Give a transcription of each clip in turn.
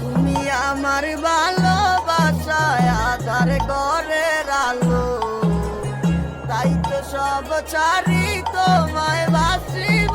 তুমি আমার ভালোবাসায় আধার ঘরের আলো। তাই তো সব ছাড়ি তোমায় বাসিব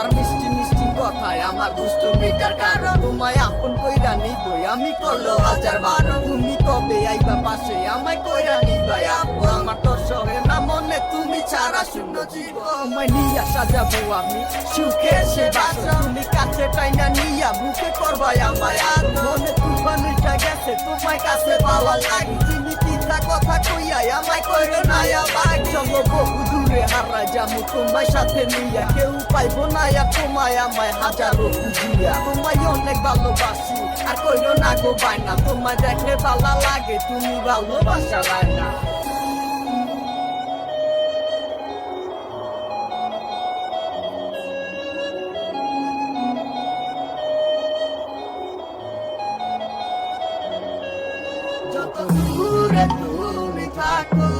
তোমার মিষ্টি মিষ্টি কথায় আমার দুষ্ট মেটার কারণ তোমায় আপন কইরা নিবই, আমি করল হাজার বার। তুমি কবে আইবা পাশে আমায় কইরা নিবাই? আপু, আমার তো সহে না মনে, তুমি ছাড়া শূন্য জীব আমায় নিয়া সাজাবো আমি সুখে সে বাসা। তুমি কাছে টাইনা নিয়া বুকে করবাই আমায় আর মনে তুফান উঠা গেছে, তোমায় কাছে পাওয়া লাগে। চিনি চিন্তা কথা কইয়াই আমায় কইরো না আবার চলো বহু দূরে হারা যামু তোমায় সাথে নিয়া কেউ পাইবো না আর তোমায় আমায়, হাজারো খুঁজিয়া। তোমায় অনেক ভালোবাসি, আর কইরো না গো বাইনা তোমায় দেখলে ভালো লাগে, তুমি ভালোবাসা না যত দূরে তুমি থাকো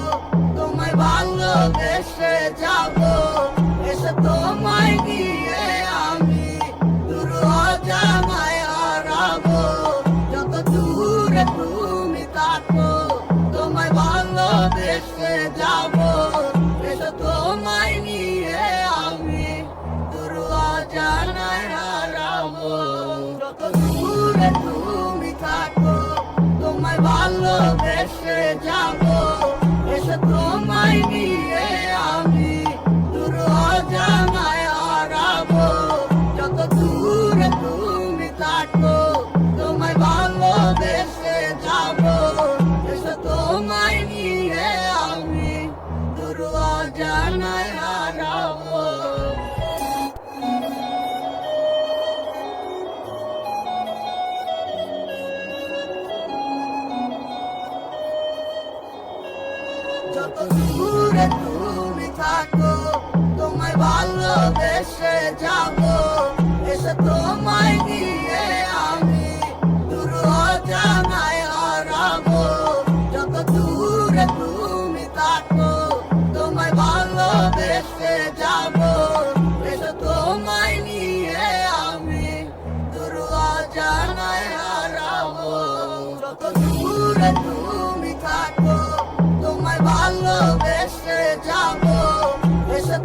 ভালোবেসে যাব, এসে তোমায় নিয়ে আমি দূর জামায় হারাবো। যত দূরে তুমি থাকো, তোমায় ভালোবেসে যাব। যত দূরে তুমি থাকো তোমায় ভালোবেসে যাব। এসে তোমায়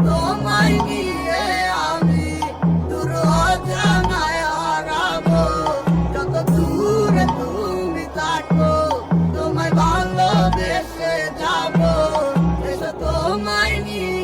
তোমায় নিয়ে আমি দূর জানায় হারাবো যত দূরে তুমি থাকো, তোমায় ভালোবেসে যাব। তোমায় নিয়ে